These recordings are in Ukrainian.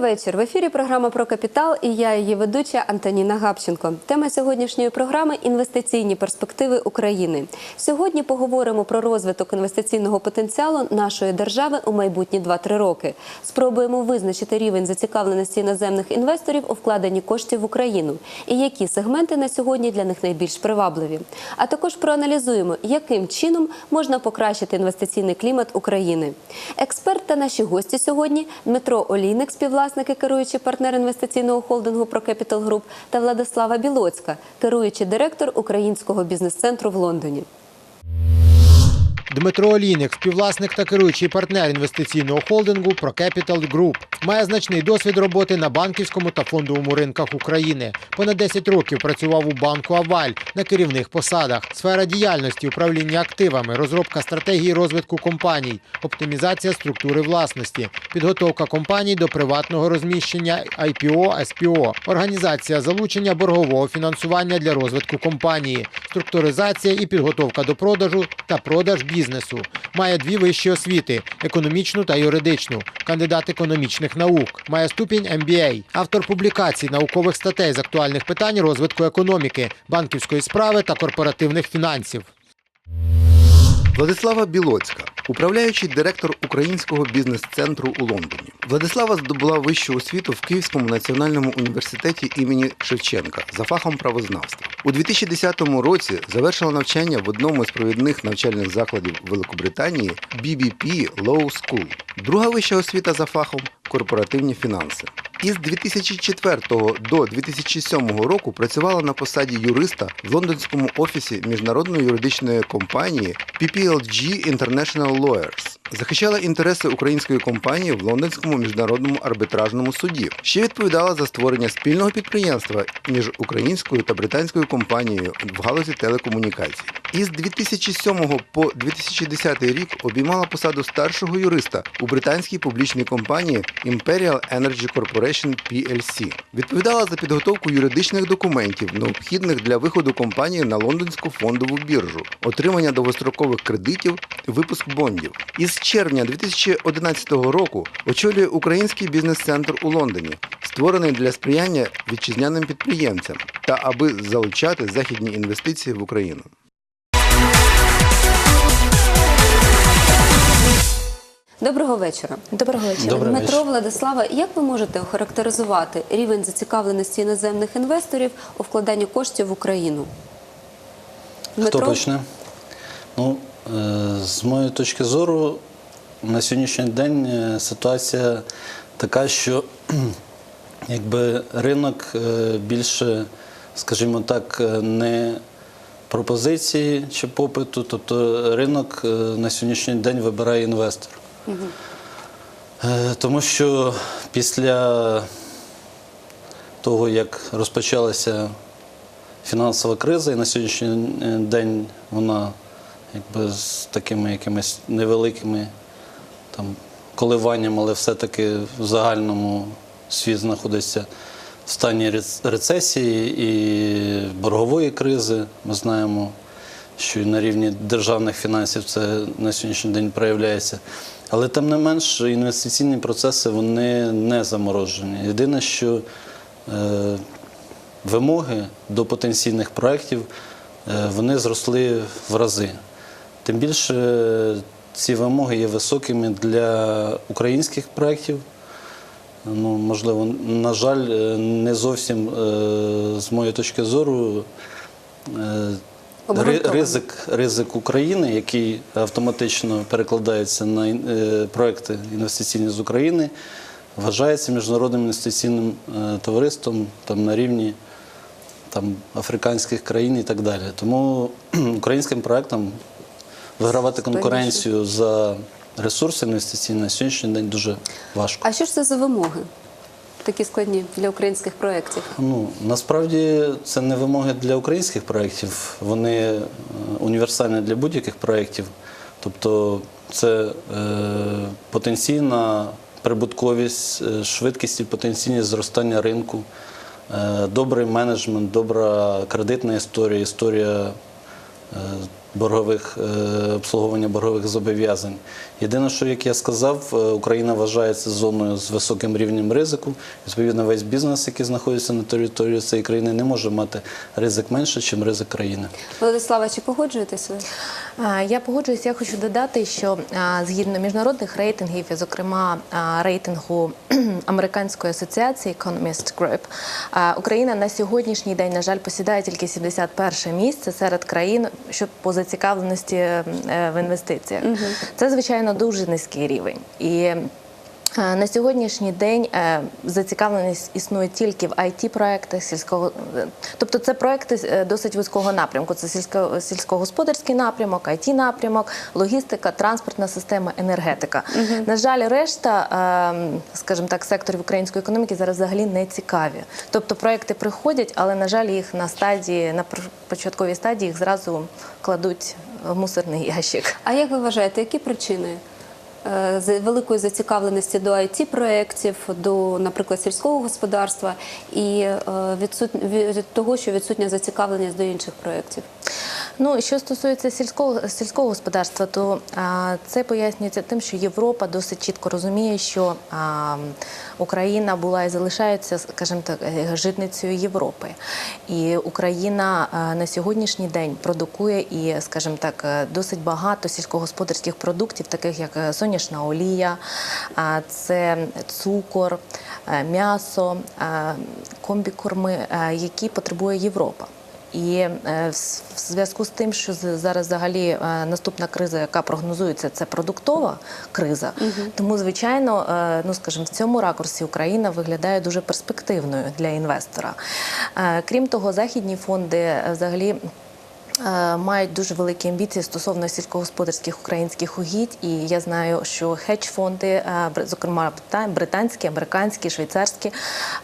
Вечір. В ефірі програма про капітал і я її ведуча Антоніна Гапченко. Тема сьогоднішньої програми інвестиційні перспективи України. Сьогодні поговоримо про розвиток інвестиційного потенціалу нашої держави у майбутні 2-3 роки. Спробуємо визначити рівень зацікавленості іноземних інвесторів у вкладенні коштів в Україну і які сегменти на сьогодні для них найбільш привабливі. А також проаналізуємо, яким чином можна покращити інвестиційний клімат України. Експерт та наші гості сьогодні Дмитро Олійник, співвласник і керуючі партнер інвестиційного холдингу «Прокепітал Груп» та Владислава Білоцька, керуючий директор Українського бізнес-центру в Лондоні. Дмитро Олійник, співвласник та керуючий партнер інвестиційного холдингу ProCapital Group. Має значний досвід роботи на банківському та фондовому ринках України. Понад 10 років працював у банку Аваль на керівних посадах. Сфера діяльності управління активами, розробка стратегії розвитку компаній, оптимізація структури власності, підготовка компаній до приватного розміщення IPO, SPO, організація залучення боргового фінансування для розвитку компанії, структуризація і підготовка до продажу та продаж бізнесу. Має дві вищі освіти: економічну та юридичну, кандидат економічних наук. Має ступінь MBA, автор публікацій, наукових статей з актуальних питань розвитку економіки, банківської справи та корпоративних фінансів. Владислава Білоцька, управляючий директор Українського бізнес-центру у Лондоні. Владислава здобула вищу освіту в Київському національному університеті імені Шевченка за фахом правознавства. У 2010 році завершила навчання в одному з провідних навчальних закладів Великобританії BBP Law School. Друга вища освіта за фахом корпоративні фінанси. Із 2004 до 2007 року працювала на посаді юриста в лондонському офісі міжнародної юридичної компанії PPLG International Lawyers. Захищала інтереси української компанії в лондонському міжнародному арбітражному суді. Ще відповідала за створення спільного підприємства між українською та британською компанією в галузі телекомунікацій. Із 2007 по 2010 рік обіймала посаду старшого юриста у британській публічній компанії Imperial Energy Corporation PLC. Відповідала за підготовку юридичних документів, необхідних для виходу компанії на лондонську фондову біржу, отримання довгострокових кредитів, випуск бондів. Із червня 2011 року очолює Український бізнес-центр у Лондоні, створений для сприяння вітчизняним підприємцям та аби залучати західні інвестиції в Україну. Доброго вечора. Доброго вечора. Добрий Дмитро вечір. Владислава, як ви можете охарактеризувати рівень зацікавленості іноземних інвесторів у вкладанні коштів в Україну? Хто почне? Ну, е, з моєї точки зору, на сьогоднішній день е, ситуація така, що якби ринок е, більше, скажімо так, е, не пропозиції чи попиту, тобто ринок на сьогоднішній день вибирає інвестор. Тому що після того, як розпочалася фінансова криза, і на сьогоднішній день вона якби з такими якимись невеликими там, коливаннями, але все-таки в загальному світ знаходиться в стані рецесії і боргової кризи. Ми знаємо, що і на рівні державних фінансів це на сьогоднішній день проявляється. Але тим не менш, інвестиційні процеси вони не заморожені. Єдине, що е, вимоги до потенційних проєктів е, зросли в рази. Тим більше ці вимоги є високими для українських проєктів. Ну, можливо, на жаль, е, не зовсім е, з моєї точки зору. е. Ризик, ризик України, який автоматично перекладається на проекти інвестиційні з України, вважається міжнародним інвестиційним товариством там, на рівні там, африканських країн і так далі. Тому українським проектам вигравати конкуренцію за ресурси інвестиційні на сьогоднішній день дуже важко. А що ж це за вимоги? Такі складні для українських проєктів. Ну насправді це не вимоги для українських проєктів, вони е, універсальні для будь-яких проєктів. Тобто це е, потенційна прибутковість, е, швидкість і потенційність зростання ринку, е, добрий менеджмент, добра кредитна історія, історія е, боргових е, обслуговування боргових зобов'язань. Єдине, що як я сказав, е, Україна вважається зоною з високим рівнем ризику. Відповідно, весь бізнес, який знаходиться на території цієї країни, не може мати ризик менше, ніж ризик країни. Владислава, чи погоджуєтесь ви? Я погоджуюсь, я хочу додати, що згідно міжнародних рейтингів, і, зокрема рейтингу Американської асоціації Economist Group, Україна на сьогоднішній день, на жаль, посідає тільки 71 місце серед країн, що по зацікавленості е, в інвестиціях. Це звичайно дуже низький рівень. І На сьогоднішній день е, зацікавленість існує тільки в it проектах сільського, е, тобто це проекти е, досить вузького напрямку. Це сільсько, сільськогосподарський напрямок, it напрямок, логістика, транспортна система, енергетика. На жаль, решта, е, скажімо так, секторів української економіки зараз взагалі не цікаві. Тобто проекти приходять, але на жаль, їх на стадії, на початковій стадії їх зразу кладуть в мусорний ящик. А як ви вважаєте, які причини е, великої зацікавленості до it проєктів до, наприклад, сільського господарства і е, від того, що відсутня зацікавленість до інших проєктів? Ну, що стосується сільського сільського господарства, то а, це пояснюється тим, що Європа досить чітко розуміє, що а, Україна була і залишається, скажімо так, житницею Європи. І Україна а, на сьогоднішній день продукує і, скажімо так, досить багато сільськогосподарських продуктів, таких як соняшна олія, а, це цукор, е, м'ясо, е, комбікорми, е, які потребує Європа. І е, в зв'язку з тим, що зараз взагалі е, наступна криза, яка прогнозується, це продуктова криза. Тому, звичайно, е, ну скажімо, в цьому ракурсі Україна виглядає дуже перспективною для інвестора. Крім того, західні фонди взагалі. Е, Мають дуже великі амбіції стосовно сільськогосподарських українських угідь, і я знаю, що хедж-фонди, е, зокрема британські, американські, швейцарські,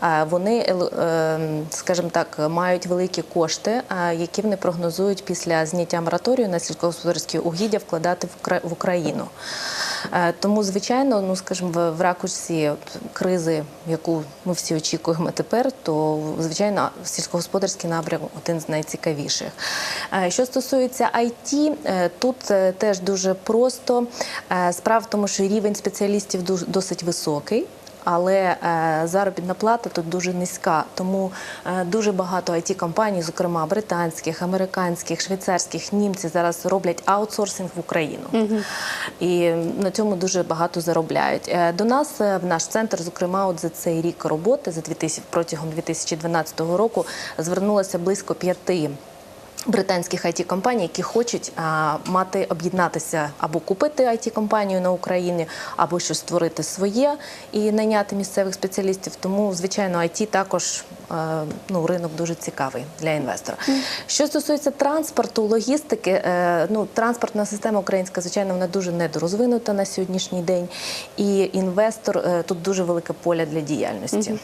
е, вони, скажімо так, мають великі кошти, які вони прогнозують після зняття мораторію на сільськогосподарські угіддя вкладати в Україну. Тому, звичайно, ну скажімо, в ракурсі кризи, яку ми всі очікуємо тепер, то звичайно сільськогосподарський напрям один з найцікавіших. Е, Що стосується IT, е, тут е, теж дуже просто. Справа в тому, що рівень спеціалістів досить високий. Але заробітна плата тут дуже низька, тому дуже багато it компаній, зокрема британських, американських, швейцарських, німці зараз роблять аутсорсинг в Україну. І на цьому дуже багато заробляють. До нас в наш центр, зокрема, от за цей рік роботи, за 2000, протягом 2012 року, звернулося близько п'яти. Британських it компаній, які хочуть а, мати об'єднатися або купити it компанію на Україні, або щось створити своє і найняти місцевих спеціалістів. Тому, звичайно, IT також е, ну, ринок дуже цікавий для інвестора. Що стосується транспорту, логістики, е, ну транспортна система українська, звичайно, вона дуже недорозвинута на сьогоднішній день, і інвестор е, тут дуже велике поле для діяльності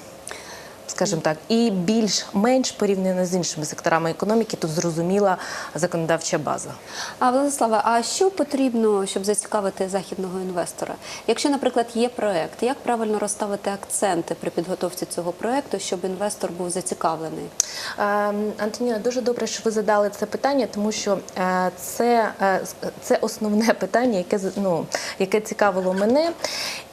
скажімо так, і більш-менш порівняно з іншими секторами економіки, тут зрозуміла законодавча база. А Владислава, а що потрібно, щоб зацікавити західного інвестора? Якщо, наприклад, є проект, як правильно розставити акценти при підготовці цього проекту, щоб інвестор був зацікавлений? Е, Антоніна, дуже добре, що ви задали це питання, тому що е, це, е, це основне питання, яке ну, яке цікавило мене.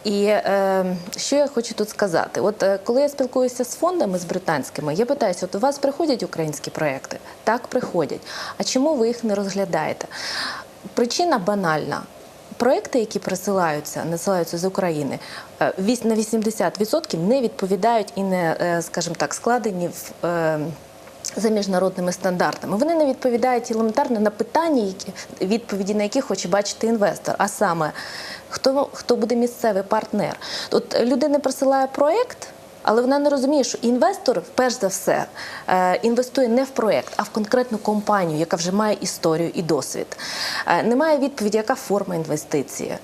І е, що я хочу тут сказати? От е, коли я спілкуюся з фондами з британськими, я питаюся: от у вас приходять українські проекти? Так, приходять. А чому ви їх не розглядаєте? Причина банальна. Проекти, які присилаються, насилаються з України, е, на 80% не відповідають і не, е, скажімо так, складені в. За міжнародними стандартами вони не відповідають елементарно на питання, відповіді на які хоче бачити інвестор. А саме хто, хто буде місцевий партнер? Тут людина присилає проект. Але вона не розуміє, що інвестор, перш за все, е, інвестує не в проект, а в конкретну компанію, яка вже має історію і досвід. Е, Немає відповіді, яка форма інвестиції.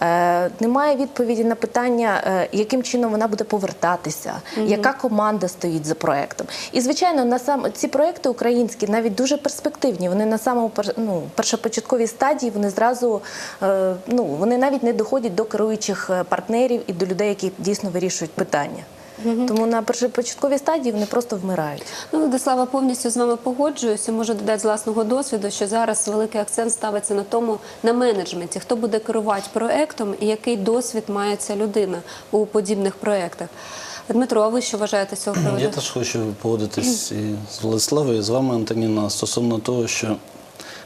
Е, Немає відповіді на питання, яким чином вона буде повертатися, яка команда стоїть за проектом. І, звичайно, на сам ці проекти українські навіть дуже перспективні. Вони на самому ну, першопочатковій стадії вони зразу ну, вони навіть не доходять до керуючих партнерів і до людей, які дійсно вирішують питання. Тому на першопочатковій стадії вони просто вмирають. Ну, Владислава, повністю з вами погоджуюся. Можу додати з власного досвіду, що зараз великий акцент ставиться на тому, на менеджменті, хто буде керувати проектом і який досвід має ця людина у подібних проектах. Дмитро, а ви що вважаєте цього приводу? Я теж хочу погодитись і з Владиславою, і з вами, Антоніна, стосовно того, що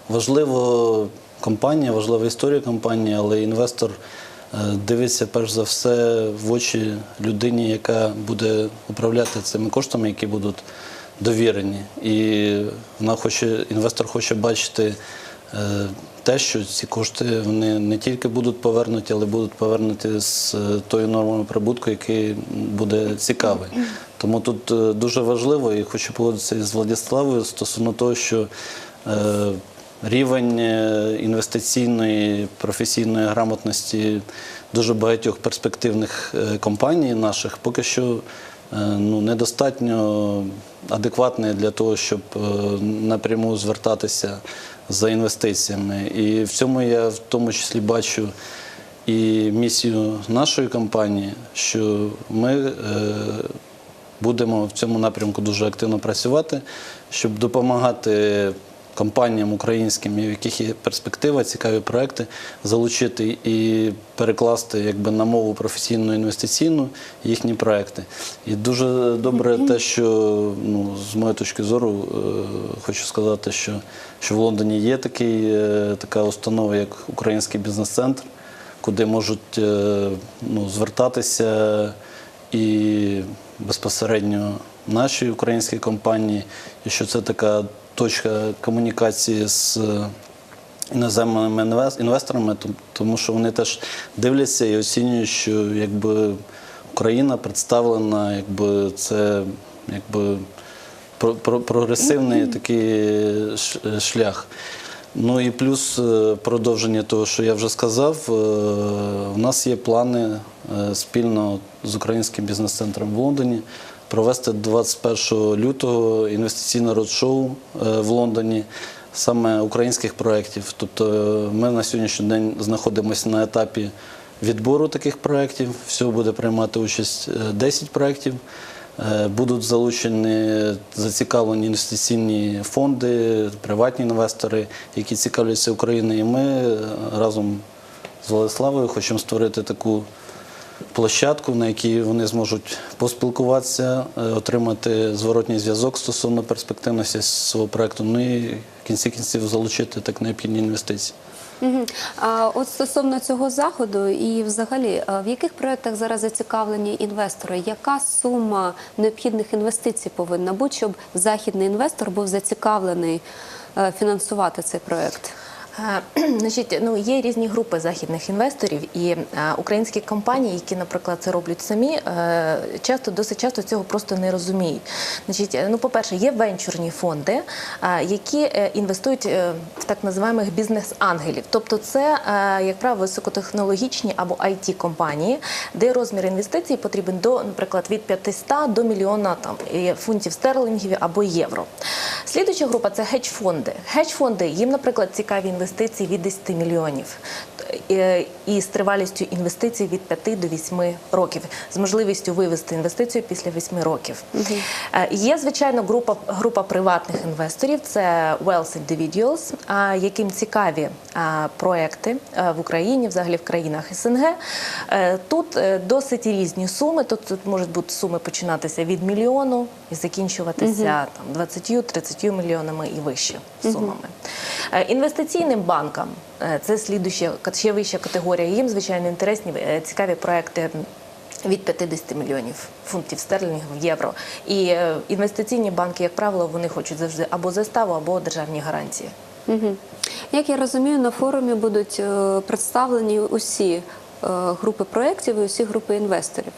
важливо компанія, важлива історія компанії, але інвестор дивиться перш за все в очі людині, яка буде управляти цими коштами, які будуть довірені. І вона хоче, інвестор хоче бачити. е, Те, що ці кошти вони не тільки будуть повернуті, але будуть повернуті з е, тою нормою прибутку, який буде цікавий. Тому тут е, дуже важливо, і хочу погодитися із Владиславою стосовно того, що рівень е, інвестиційної професійної грамотності дуже багатьох перспективних е, компаній наших поки що е, ну, недостатньо адекватний для того, щоб напряму звертатися за інвестиціями. І в цьому я в тому числі бачу і місію нашої компанії, що ми будемо в цьому напрямку дуже активно працювати, щоб допомагати компаніям українським, в яких є перспектива, цікаві проекти, залучити і перекласти якби на мову професійну інвестиційну їхні проекти. І дуже добре те, що ну, з моєї точки зору е, хочу сказати, що, що в Лондоні є такий, е, така установа, як Український бізнес-центр, куди можуть е, ну, звертатися і безпосередньо наші українські компанії, і що це така точка комунікації з е, іноземними інвесторами, тому що вони теж дивляться і оцінюють, що якби Україна представлена, якби це якби про- про- прогресивний такий шлях. Ну і плюс е, продовження того, що я вже сказав, е, у нас є плани е, спільно з українським бізнес-центром в Лондоні провести 21 лютого інвестиційне родшоу е, в Лондоні саме українських проєктів. Тобто е, ми на сьогоднішній день знаходимося на етапі відбору таких проєктів. Всього буде приймати участь е, 10 проєктів. Е, Будуть залучені зацікавлені інвестиційні фонди, приватні інвестори, які цікавляться Україною. І ми разом з Владиславою хочемо створити таку площадку, на якій вони зможуть поспілкуватися, е, отримати зворотній зв'язок стосовно перспективності свого проекту, ну і в кінці кінців залучити так необхідні інвестиції. А от стосовно цього заходу, і взагалі, в яких проєктах зараз зацікавлені інвестори? Яка сума необхідних інвестицій повинна бути, щоб західний інвестор був зацікавлений е, фінансувати цей проєкт? Е, Значить, ну є різні групи західних інвесторів, і е, українські компанії, які, наприклад, це роблять самі, е, часто досить часто цього просто не розуміють. Значить, ну, по-перше, є венчурні фонди, які інвестують в так називаємих бізнес-ангелів. Тобто, це, як правило, високотехнологічні або it компанії, де розмір інвестицій потрібен до, наприклад, від 500 до мільйона там фунтів стерлингів або євро. Слідуюча група це хедж-фонди. Хедж-фонди їм, наприклад, цікаві інвестиції від 10 мільйонів е, і з тривалістю інвестицій від 5 до 8 років, з можливістю вивести інвестицію після 8 років. Е, Є, звичайно, група, група приватних інвесторів, це Wealth Individuals, яким цікаві проекти в Україні, взагалі в країнах СНГ. Е, Тут досить різні суми. Тут, тут можуть бути суми починатися від мільйону і закінчуватися там 20-30 мільйонами і вище сумами. Е, Інвестиційним банкам е, це слідуща ще вища категорія. Їм звичайно інтересні е, цікаві проекти. Від 50 мільйонів фунтів стерлінгів, євро. І інвестиційні банки, як правило, вони хочуть завжди або заставу, або державні гарантії. Угу. Як я розумію, на форумі будуть представлені усі групи проєктів і усі групи інвесторів.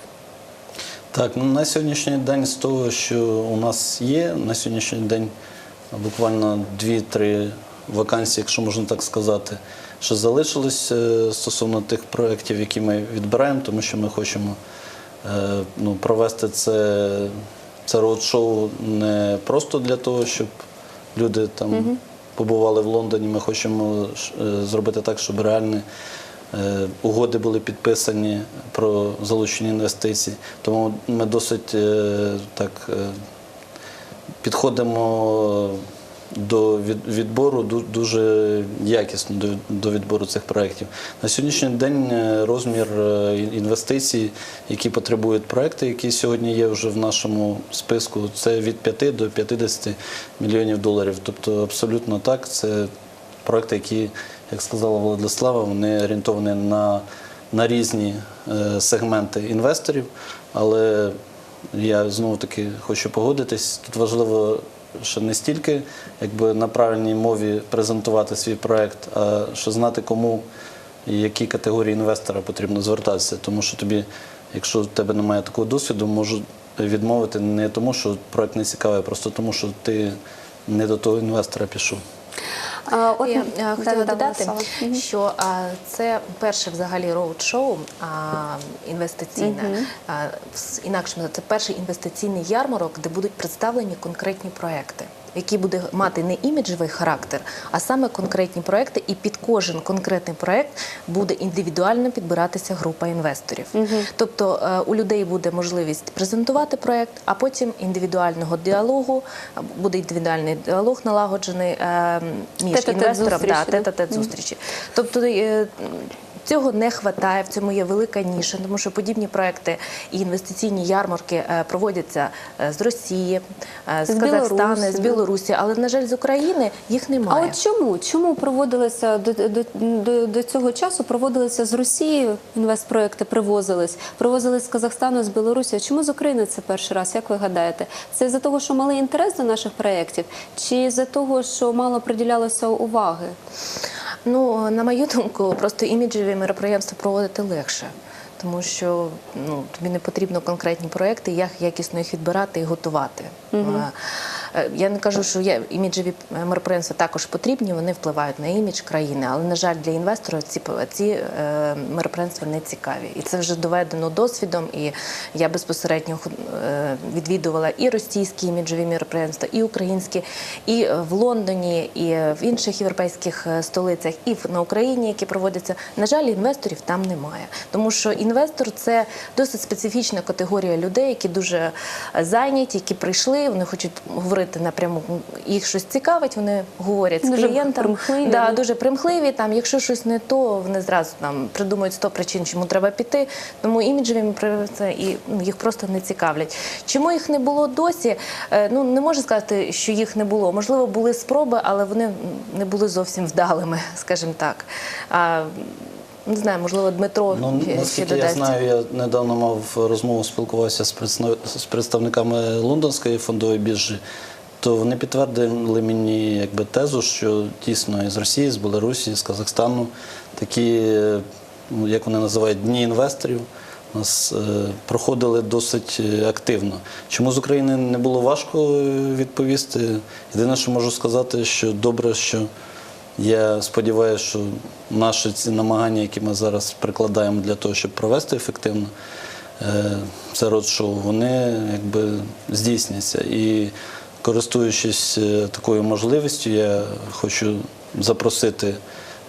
Так, ну на сьогоднішній день з того, що у нас є, на сьогоднішній день буквально 2-3 вакансії, якщо можна так сказати, що залишилось е, стосовно тих проєктів, які ми відбираємо, тому що ми хочемо е, ну, провести це, це роуд-шоу не просто для того, щоб люди там побували в Лондоні. Ми хочемо е, зробити так, щоб реальні Угоди були підписані про залучення інвестицій, тому ми досить е, так е, підходимо до відбору дуже якісно до, відбору цих проєктів. На сьогоднішній день е, розмір е, інвестицій, які потребують проекти, які сьогодні є вже в нашому списку, це від 5 до 50 мільйонів доларів. Тобто абсолютно так, це проекти, які, як сказала Владислава, вони орієнтовані на, на різні е, сегменти інвесторів, але я знову таки хочу погодитись. Тут важливо що не стільки якби на правильній мові презентувати свій проект, а що знати, кому і які категорії інвестора потрібно звертатися. Тому що тобі, якщо в тебе немає такого досвіду, можуть відмовити не тому, що проект не цікавий, а просто тому, що ти не до того інвестора пішов. От, Я е, хотіла додати, Владислава. Що а, це перше взагалі роуд-шоу інвестиційне. Інакше це перший інвестиційний ярмарок, де будуть представлені конкретні проекти. Який буде мати не іміджевий характер, а саме конкретні проекти, і під кожен конкретний проект буде індивідуально підбиратися група інвесторів. Тобто е, у людей буде можливість презентувати проект, а потім індивідуального діалогу буде індивідуальний діалог налагоджений е, між інвестором да? тет-а-тет зустрічі. Тобто е, цього не вистачає, в цьому є велика ніша, тому що подібні проекти і інвестиційні ярмарки е, проводяться е, з Росії, е, з, З Казахстану, Білорусі, з. Білорусі, але на жаль, з України їх немає. А от чому? Чому проводилися до, до, до, до цього часу проводилися з Росії інвестпроекти, привозились, привозились з Казахстану, з Білорусі. Чому з України це перший раз? Як ви гадаєте? Це за того, що малий інтерес до наших проєктів, чи за того, що мало приділялося уваги? Ну, на мою думку, просто іміджеві мероприємства проводити легше. Тому що ну, тобі не потрібно конкретні проекти, як якісно їх відбирати і готувати. Е, Я не кажу, що є іміджеві мероприємства також потрібні, вони впливають на імідж країни, але на жаль, для інвестора ці ці е, мероприємства не цікаві. І це вже доведено досвідом. І я безпосередньо е, відвідувала і російські іміджеві мероприємства, і українські, і е, в Лондоні, і е, в інших європейських е, столицях, і на Україні, які проводяться. На жаль, інвесторів там немає, тому що інвестор це досить специфічна категорія людей, які дуже е, зайняті, які прийшли, вони хочуть говорити напряму. Їх щось цікавить, вони говорять з Дуже клієнтом. примхливі, Да, дуже примхливі. Там, якщо щось не то, вони зразу там придумують 100 причин, чому треба піти. Тому іміджеві мероприємства і ну, їх просто не цікавлять. Чому їх не було досі? Е, Ну не можу сказати, що їх не було. Можливо, були спроби, але вони не були зовсім вдалими, скажімо так. А, не знаю, можливо, Дмитро Ну, ще- наскільки я знаю, я недавно мав розмову, спілкувався з з представниками лондонської фондової біржі, то вони підтвердили мені якби тезу, що дійсно із Росії, з Білорусі, з Казахстану такі, ну, як вони називають, дні інвесторів. Нас е, проходили досить е, активно. Чому з України не було важко е, відповісти? Єдине, що можу сказати, що добре, що я сподіваюся, що наші ці намагання, які ми зараз прикладаємо для того, щоб провести ефективно це родшоу, вони якби здійсняться. І користуючись е, такою можливістю, я хочу запросити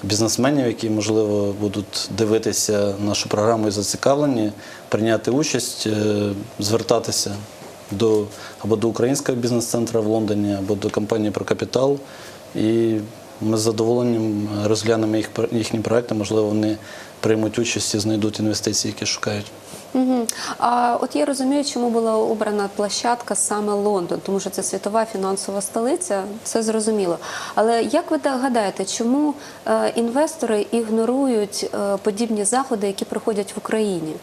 бізнесменів, які, можливо, будуть дивитися нашу програму і зацікавлені, прийняти участь, е, звертатися до або до українського бізнес-центру в Лондоні, або до компанії «Прокапітал». І ми з задоволенням розглянемо їх, їхні проекти. Можливо, вони приймуть участь і знайдуть інвестиції, які шукають. Угу. А от я розумію, чому була обрана площадка саме Лондон, тому що це світова фінансова столиця, це зрозуміло. Але як ви гадаєте, чому е, інвестори ігнорують е, подібні заходи, які проходять в Україні?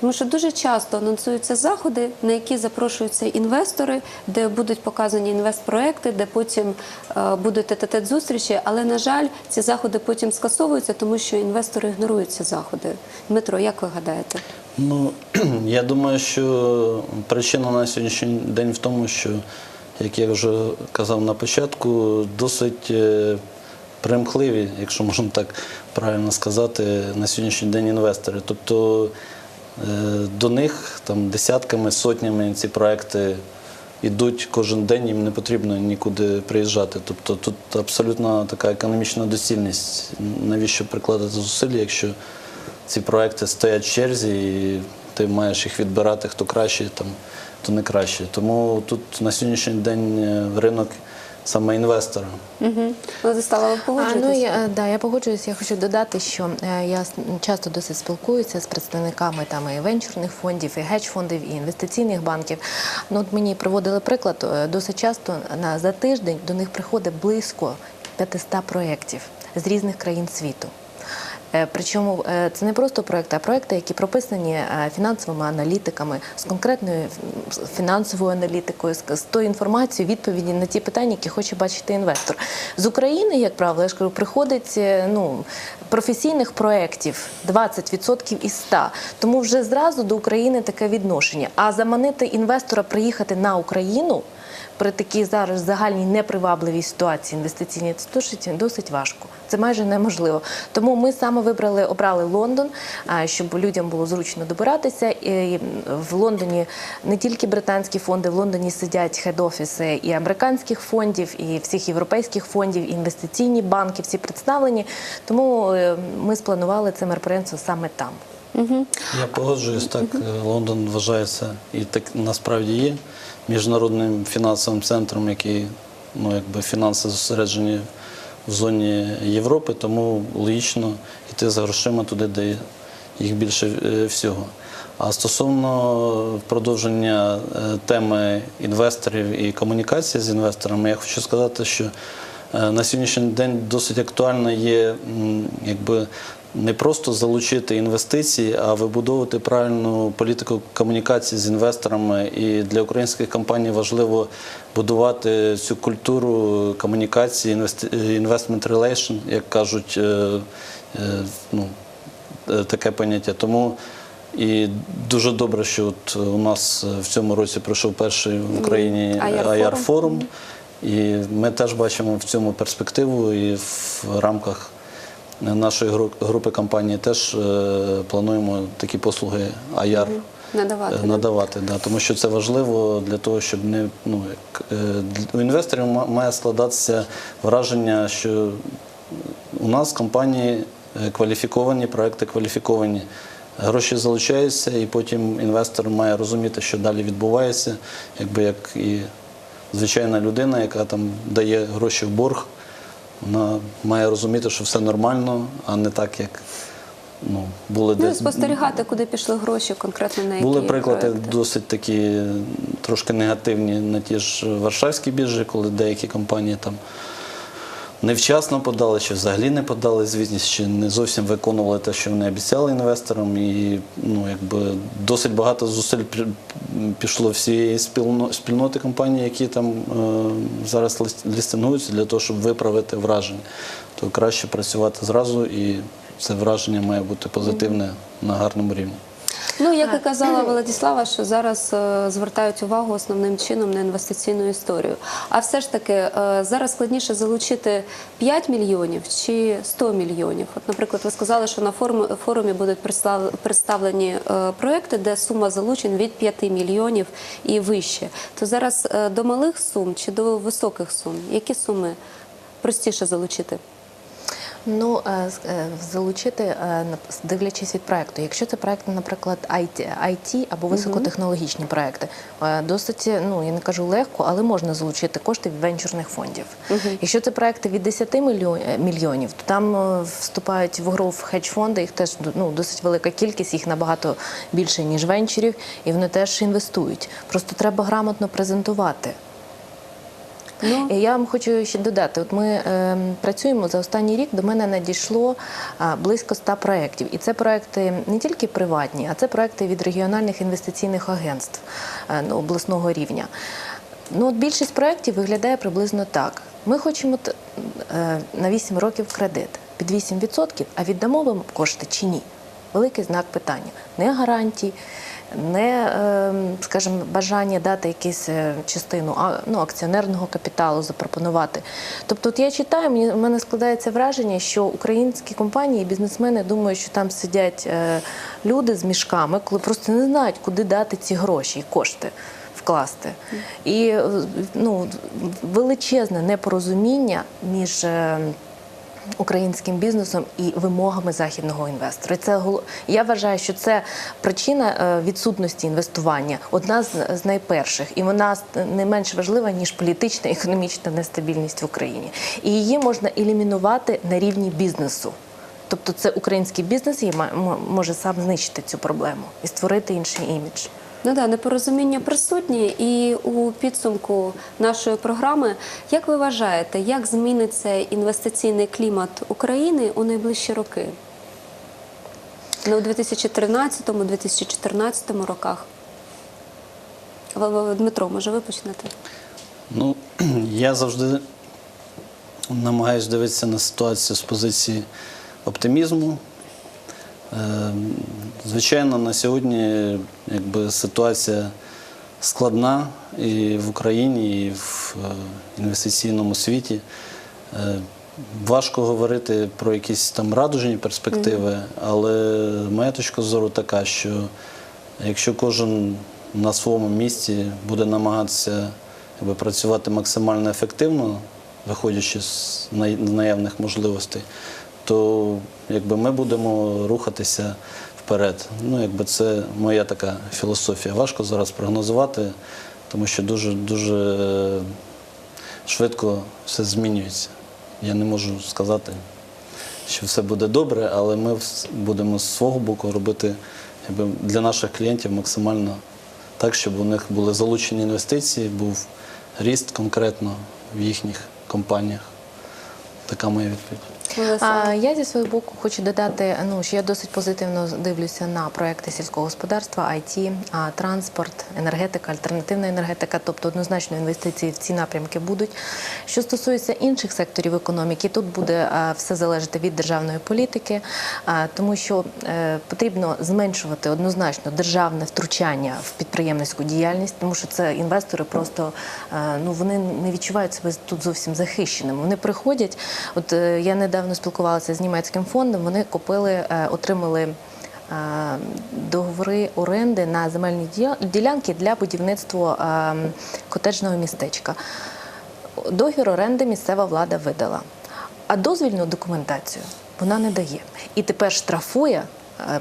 Тому що дуже часто анонсуються заходи, на які запрошуються інвестори, де будуть показані інвестпроекти, де потім е, будуть тет зустрічі. Але на жаль, ці заходи потім скасовуються, тому що інвестори ігнорують ці заходи. Дмитро, як ви гадаєте? Ну, я думаю, що причина на сьогоднішній день в тому, що, як я вже казав на початку, досить е, примхливі, якщо можна так правильно сказати, на сьогоднішній день інвестори. Тобто е, до них там десятками, сотнями ці проекти йдуть кожен день, їм не потрібно нікуди приїжджати. Тобто тут абсолютно така економічна доцільність. Навіщо прикладати зусилля, якщо ці проекти стоять в черзі, і ти маєш їх відбирати, хто краще, там, хто не краще. Тому тут на сьогоднішній день е, ринок саме інвестора. Угу. Владислава, ви А, ну, я, да, я погоджуюсь. Я хочу додати, що е, я часто досить спілкуюся з представниками там і венчурних фондів, і гедж-фондів, і інвестиційних банків. Ну, от мені приводили приклад. е, Досить часто на за тиждень до них приходить близько 500 проєктів з різних країн світу. Е, Причому е, це не просто проекти, а проекти, які прописані е, фінансовими аналітиками з конкретною фінансовою аналітикою, з, тою інформацією, відповіді на ті питання, які хоче бачити інвестор. З України, як правило, я ж кажу, приходить ну, професійних проєктів 20% із 100. Тому вже зразу до України таке відношення. А заманити інвестора приїхати на Україну при такій зараз загальній непривабливій ситуації інвестиційній це досить, досить важко. Це майже неможливо. Тому ми саме вибрали, обрали Лондон, щоб людям було зручно добиратися. І в Лондоні не тільки британські фонди, в Лондоні сидять хед-офіси і американських фондів, і всіх європейських фондів, і інвестиційні банки, всі представлені. Тому е, ми спланували це мероприємство саме там. Я погоджуюсь, так е, Лондон вважається і так насправді є міжнародним фінансовим центром, який ну, якби фінанси зосереджені в зоні Європи, тому логічно йти за грошима туди, де їх більше е, всього. А стосовно продовження е, теми інвесторів і комунікації з інвесторами, я хочу сказати, що е, на сьогоднішній день досить актуально є якби не просто залучити інвестиції, а вибудовувати правильну політику комунікації з інвесторами. І для українських компаній важливо будувати цю культуру комунікації, investment relation, як кажуть, е, е, ну, е, таке поняття. Тому і дуже добре, що от у нас в цьому році пройшов перший в Україні IR IR форум. форум. І ми теж бачимо в цьому перспективу і в рамках нашої групи компаній теж е, плануємо такі послуги IR Надавати. е, надавати. Да, тому що це важливо для того, щоб не ну, е, у інвесторів має складатися враження, що у нас компанії е, кваліфіковані, проекти кваліфіковані. Гроші залучаються, і потім інвестор має розуміти, що далі відбувається, якби як і звичайна людина, яка там дає гроші в борг, вона має розуміти, що все нормально, а не так, як ну, були Ну десь. спостерігати, куди пішли гроші, конкретно на які Були приклади проекти. досить такі трошки негативні на ті ж Варшавській біржі, коли деякі компанії там невчасно подали, чи взагалі не подали звітність, чи не зовсім виконували те, що вони обіцяли інвесторам. І ну, якби досить багато зусиль пішло всієї спільноти компаній, які там е, зараз лістингуються для того, щоб виправити враження. То краще працювати зразу, і це враження має бути позитивне на гарному рівні. Ну, як і казала Владислава, що зараз е, звертають увагу основним чином на інвестиційну історію. А все ж таки, е, зараз складніше залучити 5 мільйонів чи 100 мільйонів. От, наприклад, ви сказали, що на форумі, форумі будуть представ- представлені е, проекти, де сума залучень від 5 мільйонів і вище. То зараз е, до малих сум чи до високих сум? Які суми простіше залучити? Ну, е, е, залучити, е, дивлячись від проекту. Якщо це проекти, наприклад, IT, IT або високотехнологічні проекти, е, досить, ну я не кажу легко, але можна залучити кошти від венчурних фондів. Якщо це проекти від 10 мільйон- е, мільйонів, то там вступають в гру в хедж-фонди, їх теж ну, досить велика кількість, їх набагато більше, ніж венчурів, і вони теж інвестують. Просто треба грамотно презентувати. Ну, Я вам хочу ще додати: от ми е, працюємо за останній рік. До мене надійшло близько 100 проєктів. І це проекти не тільки приватні, а це проекти від регіональних інвестиційних агентств е, ну, обласного рівня. Ну, от більшість проєктів виглядає приблизно так. Ми хочемо е, на 8 років кредит під 8%, а віддамо вам кошти чи ні? Великий знак питання. Не гарантій, не, е, скажімо, бажання дати якусь е, частину ну, акціонерного капіталу запропонувати. Тобто, от я читаю, мені в мене складається враження, що українські компанії, бізнесмени думають, що там сидять е, люди з мішками, коли просто не знають, куди дати ці гроші і кошти. вкласти. І ну, величезне непорозуміння між. Українським бізнесом і вимогами західного інвестора. Це я вважаю, що це причина е, відсутності інвестування, одна з, найперших, і вона не менш важлива ніж політична і економічна нестабільність в Україні. І її можна елімінувати на рівні бізнесу. Тобто, це український бізнес і може сам знищити цю проблему і створити інший імідж. Ну да, непорозуміння присутні, і у підсумку нашої програми, як ви вважаєте, як зміниться інвестиційний клімат України у найближчі роки? Не у 2013-2014 роках? Дмитро, може ви почнете? Ну, я завжди намагаюся дивитися на ситуацію з позиції оптимізму. Е, Звичайно, на сьогодні якби, ситуація складна і в Україні, і в е, інвестиційному світі. Е, Важко говорити про якісь там радужні перспективи, але моя точка зору така, що якщо кожен на своєму місці буде намагатися якби, працювати максимально ефективно, виходячи з наявних можливостей, то якби, ми будемо рухатися вперед. Ну, якби це моя така філософія. Важко зараз прогнозувати, тому що дуже дуже е, швидко все змінюється. Я не можу сказати, що все буде добре, але ми будемо з свого боку робити якби, для наших клієнтів максимально так, щоб у них були залучені інвестиції, був ріст конкретно в їхніх компаніях. Така моя відповідь. А я зі свого боку хочу додати, ну що я досить позитивно дивлюся на проекти сільського господарства, IT, транспорт, енергетика, альтернативна енергетика, тобто однозначно інвестиції в ці напрямки будуть. Що стосується інших секторів економіки, тут буде все залежати від державної політики, тому що е, потрібно зменшувати однозначно державне втручання в підприємницьку діяльність, тому що це інвестори просто е, ну вони не відчувають себе тут зовсім захищеними. Вони приходять. От е, я недавно спілкувалася з німецьким фондом. Вони купили, е, отримали. е, Договори оренди на земельні ділянки для будівництва е, котеджного містечка. Договір оренди місцева влада видала, а дозвільну документацію вона не дає. І тепер штрафує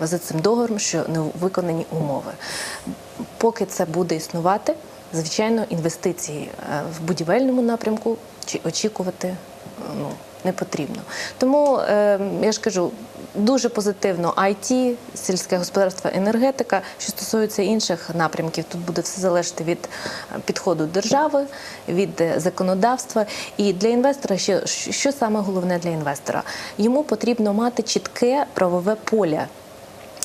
за цим договором, що не виконані умови. Поки це буде існувати, звичайно, інвестиції в будівельному напрямку чи очікувати ну, не потрібно. Тому е, я ж кажу. Дуже позитивно IT, сільське господарство, енергетика. Що стосується інших напрямків, тут буде все залежати від е, підходу держави, від е, законодавства. І для інвестора, що, що саме головне для інвестора? Йому потрібно мати чітке правове поле.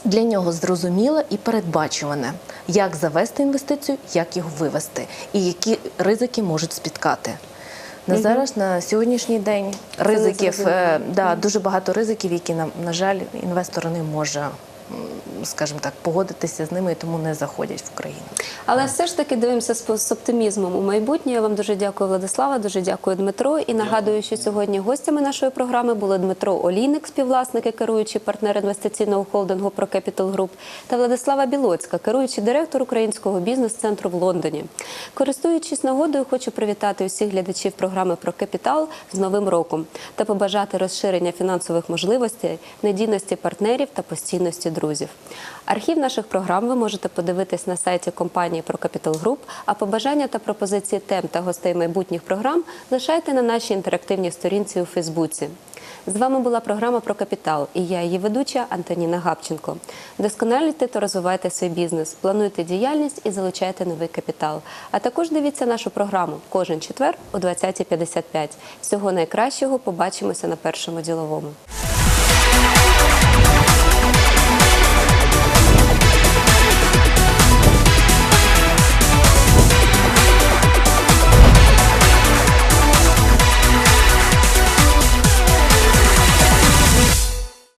Для нього зрозуміле і передбачуване, як завести інвестицію, як його вивести, і які ризики можуть спіткати. На зараз на сьогоднішній день ризиків е, да, дуже багато ризиків, які на, на жаль інвестор не може, скажімо так, погодитися з ними і тому не заходять в Україну. Але все ж таки дивимося з, з оптимізмом у майбутнє. Я вам дуже дякую, Владислава, дуже дякую, Дмитро. І нагадую, що сьогодні гостями нашої програми були Дмитро Олійник, співвласник і керуючий партнер інвестиційного холдингу ProCapital Group, та Владислава Білоцька, керуючий директор українського бізнес-центру в Лондоні. Користуючись нагодою, хочу привітати усіх глядачів програми про капітал з Новим роком та побажати розширення фінансових можливостей, надійності партнерів та постійності друзів. Архів наших програм ви можете подивитись на сайті компанії ProCapital Group, а побажання та пропозиції тем та гостей майбутніх програм лишайте на нашій інтерактивній сторінці у Фейсбуці. З вами була програма про капітал і я, її ведуча Антоніна Гапченко. Вдосконалюйте та розвивайте свій бізнес, плануйте діяльність і залучайте новий капітал. А також дивіться нашу програму кожен четвер о 20.55. Всього найкращого побачимося на першому діловому.